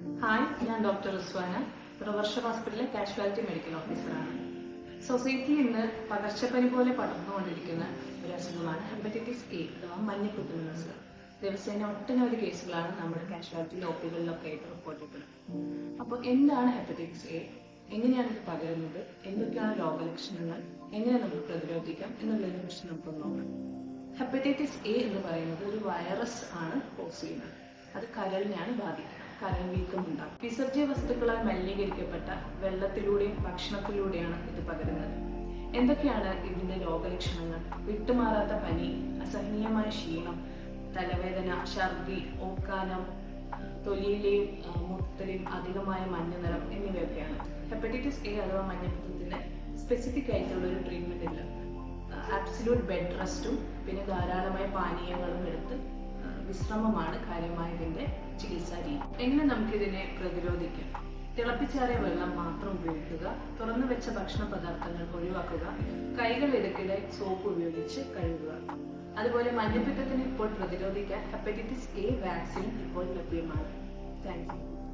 Hi ഞാൻ doctor Rizwana. പ്രവർഷ ഹോസ്പിറ്റലിലെ casualty medical ഓഫീസറാണ് സൊസൈറ്റി ഇന്ന് പകർച്ചപ്പനി പോലെ പടർന്നുകൊണ്ടിരിക്കുന്ന ഒരു അസുഖമാണ് ഹെപ്പറ്റൈറ്റിസ് എ അഥവാ മഞ്ഞപ്പിത്തം എന്ന അസുഖം ദിവസേന ഒട്ടനവധി കേസുകളാണ് നമ്മുടെ കാഷ്വാലിറ്റി ലോക്കുകളിലൊക്കെ ആയിട്ട് റിപ്പോർട്ട് ചെയ്യപ്പെടുന്നത്. അപ്പോൾ എന്താണ് ഹെപ്പറ്റൈറ്റിസ് എ എങ്ങനെയാണ് ഇത് പകരുന്നത്? എന്തൊക്കെയാണ് രോഗലക്ഷണങ്ങൾ? എങ്ങനെ നമുക്ക് പ്രതിരോധിക്കാം? എന്നുള്ളതിനെ കുറിച്ച് നമുക്ക് നോക്കാം. ഹെപ്പറ്റൈറ്റിസ് എ എന്ന് പറയുന്നത് ഒരു വൈറസ് ആണ് കോസ് ചെയ്യുന്നത്. അത് കരളിനെയാണ് ബാധിക്കുന്നത്. കരൾ വീക്കം ഉണ്ടാകും വിസർജ്യ വസ്തുക്കളാൽ മലിനീകരിക്കപ്പെട്ട വെള്ളത്തിലൂടെയും ഭക്ഷണത്തിലൂടെയാണ് ഇത് പകരുന്നത്. എന്തൊക്കെയാണ് ഇതിന്റെ രോഗലക്ഷണങ്ങൾ? വിട്ടുമാറാത്ത പനി അസഹനീയമായ ക്ഷീണം തലവേദന ഛർദി ഓക്കാനം തൊലിയിലെയും മുത്തലിയും അധികമായ മഞ്ഞ നിറം എന്നിവയൊക്കെയാണ്. ഹെപ്പറ്റൈറ്റിസ് എ അഥവാ മഞ്ഞപ്പിത്തത്തിന് സ്പെസിഫിക് ആയിട്ടുള്ള ഒരു ട്രീറ്റ്മെന്റ് ഇല്ല. ആബ്സല്യൂട്ട് ബെഡ് റെസ്റ്റും പിന്നെ ധാരാളമായ പാനീയങ്ങളും എടുത്ത് വിശ്രമമാണ് കാര്യമായ ഇതിന്റെ ചികിത്സാ രീതി. എങ്ങനെ നമുക്കിതിനെ പ്രതിരോധിക്കാം? തിളപ്പിച്ചാറിയ വെള്ളം മാത്രം ഉപയോഗിക്കുക തുറന്നു വെച്ച ഭക്ഷണ പദാർത്ഥങ്ങൾ ഒഴിവാക്കുക കൈകൾ ഇടയ്ക്കിടെ സോപ്പ് ഉപയോഗിച്ച് കഴുകുക. അതുപോലെ മഞ്ഞപ്പിത്തത്തിന് ഇപ്പോൾ പ്രതിരോധിക്കാൻ ഹെപ്പറ്റൈറ്റിസ് എ വാക്സിൻ ഇപ്പോൾ ലഭ്യമാണ്. Thank you